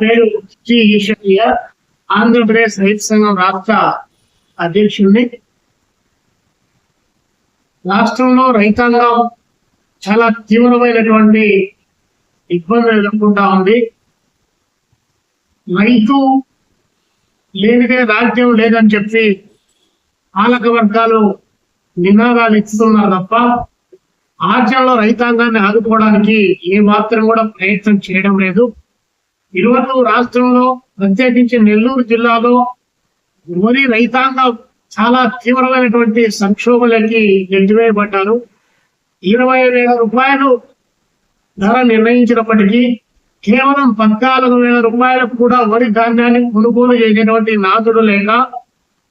పేరు శ్రీ ఈశ్వరయ్య ఆంధ్రప్రదేశ్ రైతు సంఘం రాష్ట్ర అధ్యక్షుడిని. రాష్ట్రంలో రైతాంగం చాలా తీవ్రమైనటువంటి ఇబ్బందులు ఎదుర్కొంటా ఉంది. రైతు లేనిదే రాజ్యం లేదని చెప్పి పాలక వర్గాలు నినాదాలు ఇస్తున్నారు తప్ప ఆర్జంలో రైతాంగాన్ని ఆదుకోవడానికి ఏ మాత్రం కూడా ప్రయత్నం చేయడం లేదు. ఈరోజు రాష్ట్రంలో ప్రత్యేకించి నెల్లూరు జిల్లాలో వరి రైతాంగం చాలా తీవ్రమైనటువంటి సంక్షోభలకి నెట్టివేయబడ్డారు ఇరవై వేల రూపాయలు ధర నిర్ణయించినప్పటికీ కేవలం పద్నాలుగు వేల రూపాయలకు కూడా వరి ధాన్యాన్ని కొనుగోలు చేసేటువంటి నాదుడు లేక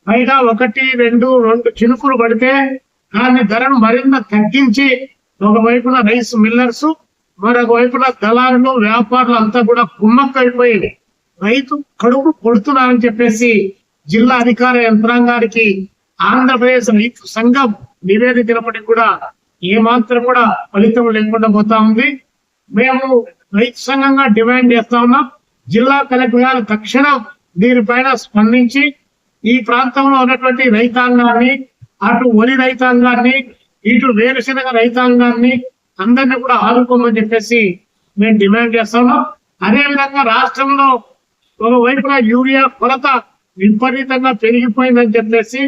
పైగా ఒకటి రెండు రెండు చినుకులు పడితే దాని ధరను మరింత తగ్గించి ఒకవైపున రైస్ మిల్లర్స్ మరొక వైపున దళారులు వ్యాపారులు అంతా కూడా కుమ్మక్కైపోయి రైతు కడుపు కొడుతున్నారని చెప్పేసి జిల్లా అధికార యంత్రాంగానికి ఆంధ్రప్రదేశ్ రైతు సంఘం నివేదించినప్పటికీ కూడా ఏమాత్రం కూడా ఫలితం లేకుండా పోతా ఉంది. మేము రైతు సంఘంగా డిమాండ్ చేస్తా ఉన్నాం. జిల్లా కలెక్టర్ గారు తక్షణం దీనిపైన స్పందించి ఈ ప్రాంతంలో ఉన్నటువంటి రైతాంగాన్ని అటు వరి రైతాంగాన్ని ఇటు వేరుశనగ రైతాంగాన్ని అందరినీ కూడా ఆదుకోమని చెప్పేసి మేము డిమాండ్ చేస్తున్నాం అదే విధంగా రాష్ట్రంలో ఒకవైపున యూరియా కొరత విపరీతంగా పెరిగిపోయిందని చెప్పేసి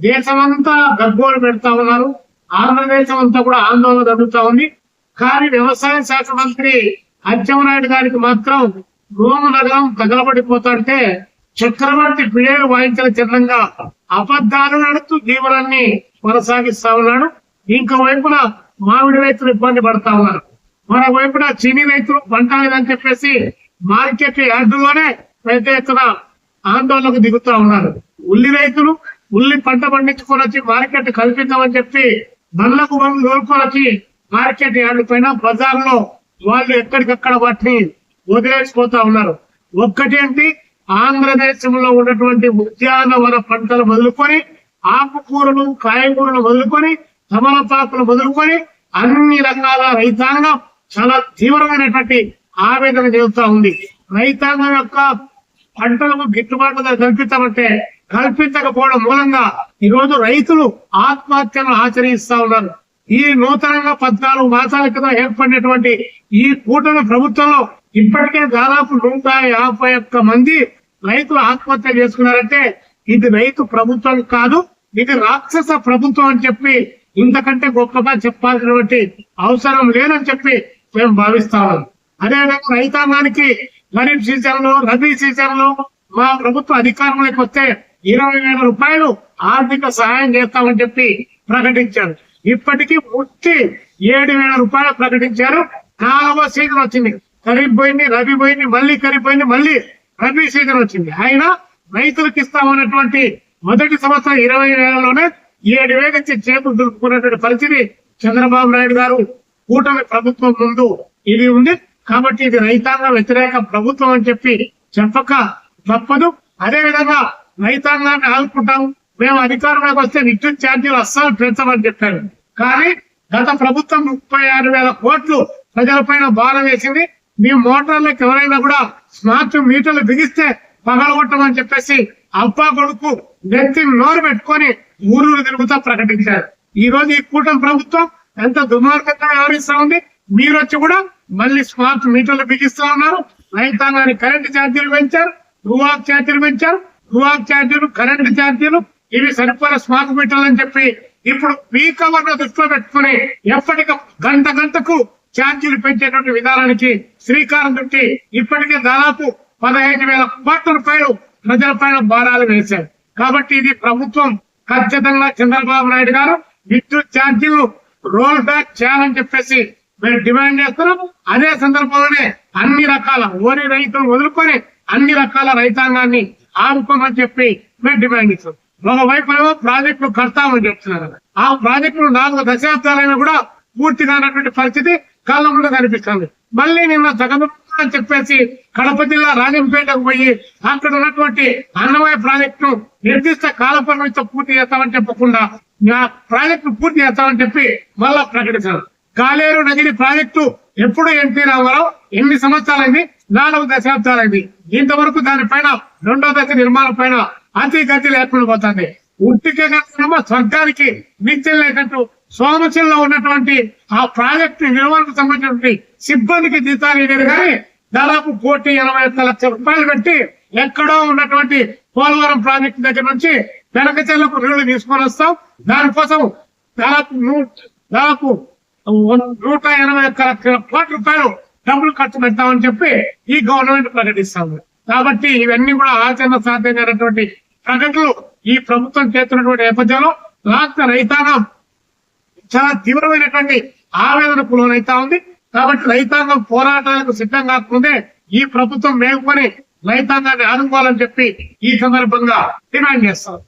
దేశమంతా గర్భోలు పెడతా ఉన్నారు. ఆంధ్రదేశం అంతా కూడా ఆందోళన జరుగుతా ఉంది. కానీ వ్యవసాయ శాఖ మంత్రి అచ్చెంనాయుడు గారికి మాత్రం రోమ నగరం తగలబడిపోతాంటే చక్రవర్తి పిడేలు వాయించిన చిహ్నంగా అబద్ధాలు నడుతూ జీవనాన్ని కొనసాగిస్తా ఉన్నాడు. ఇంకో వైపున మామిడి రైతులు ఇబ్బంది పడతా ఉన్నారు. మరోవైపున వైపున రైతులు పంట లేదని చెప్పేసి మార్కెట్ యార్డులోనే పెద్ద ఎత్తున ఆందోళనకు దిగుతా ఉన్నారు. ఉల్లి రైతులు ఉల్లి పంట పండించుకొని వచ్చి మార్కెట్ కల్పిద్దామని చెప్పి బండ్లకు బండ్లు తోలుకొని వచ్చి మార్కెట్ యార్డు పైన బజార్లో వాళ్ళు ఎక్కడికక్కడ వాటిని వదిలేసిపోతా ఉన్నారు. ఒక్కటేంటి ఆంధ్రదేశంలో ఉన్నటువంటి ఉద్యానవన పంటలు వదులుకొని ఆకుకూరలు కాయగూరలు వదులుకొని తమలపాకులు వదులుకొని అన్ని రకాల రైతాంగం చాలా తీవ్రమైనటువంటి ఆవేదన చెందుతా ఉంది. రైతాంగం యొక్క పంటలకు గిట్టుబాటు ధర కల్పిస్తామంటే కల్పించకపోవడం మూలంగా ఈరోజు రైతులు ఆత్మహత్యను ఆచరిస్తా ఉన్నారు. ఈ నూతనంగా పద్నాలుగు మాసాల క్రితం ఏర్పడినటువంటి ఈ కూటమి ప్రభుత్వంలో ఇప్పటికే దాదాపు నూట యాభై ఒక్క మంది రైతులు ఆత్మహత్య చేసుకున్నారంటే ఇది రైతు ప్రభుత్వం కాదు ఇది రాక్షస ప్రభుత్వం అని చెప్పి ఇంతకంటే గొప్పగా చెప్పాల్సినటువంటి అవసరం లేదని చెప్పి మేము భావిస్తాము. అదేవిధంగా రైతాంగానికి ఖరీఫ్ సీజన్లో రబీ సీజన్లో మా ప్రభుత్వ అధికారంలోకి వస్తే ఇరవై వేల రూపాయలు ఆర్థిక సహాయం చేస్తామని చెప్పి ప్రకటించారు. ఇప్పటికీ పూర్తి ఏడు వేల రూపాయలు ప్రకటించారు. నాలుగవ సీజన్ వచ్చింది. ఖరీఫ్ పోయింది రబీ పోయింది మళ్ళీ ఖరీఫ్ పోయింది మళ్ళీ రబీ సీజన్ వచ్చింది. అయినా రైతులకు ఇస్తామన్నటువంటి మొదటి సంవత్సరం ఇరవై వేలలోనే ఏడు వేల నుంచి చేతులు దులుపుకున్నటువంటి పరిస్థితి చంద్రబాబు నాయుడు గారు కూటమి ప్రభుత్వం ముందు ఇది ఉంది. కాబట్టి ఇది రైతాంగ వ్యతిరేక ప్రభుత్వం అని చెప్పి చెప్పక తప్పదు. అదే విధంగా రైతాంగాన్ని ఆదుకుంటాం మేము అధికారంలోకి వస్తే విద్యుత్ ఛార్జీలు అస్సలు పెంచమని చెప్పారు. కానీ గత ప్రభుత్వం ముప్పై ఆరు వేల కోట్లు ప్రజలపైన బాధ వేసింది. మీ మోటార్లకు ఎవరైనా కూడా స్మార్ట్ మీటర్లు బిగిస్తే పగలగొట్టమని చెప్పేసి అబ్బా కొడుకు నెత్తి నోరు పెట్టుకొని ఊరూరు తిరుగుతా ప్రకటించారు. ఈ రోజు ఈ కూటమి ప్రభుత్వం ఎంత దుర్మార్గంగా వ్యవహరిస్తా ఉంది మీరు వచ్చి కూడా మళ్ళీ స్మార్ట్ మీటర్లు బిగిస్తా ఉన్నారు. రైతాంగానికి కరెంటు ఛార్జీలు పెంచారు రూవాక్ ఛార్జీలు పెంచారు. రూవాక్ ఛార్జీలు కరెంటు ఛార్జీలు ఇవి సరిపోయిన స్మార్ట్ మీటర్లు అని చెప్పి ఇప్పుడు పీక్ అవర్ను దృష్టిలో పెట్టుకుని ఎప్పటికీ గంట గంటకు ఛార్జీలు పెంచేటువంటి విధానానికి శ్రీకారం చుట్టి ఇప్పటికే దాదాపు పదహైదు వేల కోట్ల రూపాయలు ప్రజలపైన భారాలు వేశారు. కాబట్టి ఇది ప్రభుత్వం ఖచ్చితంగా చంద్రబాబు నాయుడు గారు విద్యుత్ ఛార్జీలు రోల్ బ్యాక్ చేయాలని చెప్పేసి మేము డిమాండ్ చేస్తున్నాం. అదే సందర్భంలోనే అన్ని రకాల ఓరి రైతులు వదులుకొని అన్ని రకాల రైతాంగాన్ని ఆదుకోమని చెప్పి మేము డిమాండ్ ఇస్తాం ఒకవైపు ఏమో ప్రాజెక్టులు కడతామని చెప్తున్నారు. ఆ ప్రాజెక్టులు నాలుగు దశాబ్దాలైనా కూడా పూర్తి కానటువంటి పరిస్థితి కళ్ళ కూడా కనిపిస్తుంది. మళ్ళీ నిన్న జగన్ చెప్పేసి కడప జిల్లా రాజంపేటకు పోయి అక్కడ ఉన్నటువంటి అన్నమయ్య ప్రాజెక్టు నిర్దిష్ట కాల పరిమితితో పూర్తి చేస్తామని చెప్పకుండా ఆ ప్రాజెక్టు పూర్తి చేస్తామని చెప్పి మళ్ళా ప్రకటించారు. కాలేరు నగిరి ప్రాజెక్టు ఎప్పుడు ఎన్టీ రామారావు ఎన్ని సంవత్సరాలైంది నాలుగు దశాబ్దాలైంది. ఇంతవరకు దానిపైన రెండో దశ నిర్మాణం పైన అతి గతి లేకుండా పోతుంది. ఉట్టికే కాకుండా స్వర్గానికి నిత్యం సోమచిల్లో ఉన్నటువంటి ఆ ప్రాజెక్టు నిర్వహణకు సంబంధించినటువంటి సిబ్బందికి జీతాలు ఇవ్వరు కానీ దాదాపు కోటి ఎనభై ఒక్క లక్షల రూపాయలు పెట్టి ఎక్కడో ఉన్నటువంటి పోలవరం ప్రాజెక్టు దగ్గర నుంచి వెనకచెల్లకు నీళ్ళు తీసుకొని వస్తాం. దానికోసం దాదాపు దాదాపు నూట ఎనభై ఒక్క లక్షల కోట్ల రూపాయలు డబ్బులు ఖర్చు పెడతామని చెప్పి ఈ గవర్నమెంట్ ప్రకటిస్తాము కాబట్టి ఇవన్నీ కూడా ఆచరణ సాధ్యమైనటువంటి ప్రకటనలు ఈ ప్రభుత్వం చేస్తున్నటువంటి నేపథ్యంలో రాష్ట్ర రైతాంగం చాలా తీవ్రమైనటువంటి ఆవేదనకు లోనైతా ఉంది. కాబట్టి రైతాంగం పోరాటాలకు సిద్ధం కాకముందే ఈ ప్రభుత్వం మేలుకొని రైతాంగాన్ని ఆదుకోవాలని చెప్పి ఈ సందర్భంగా డిమాండ్ చేస్తారు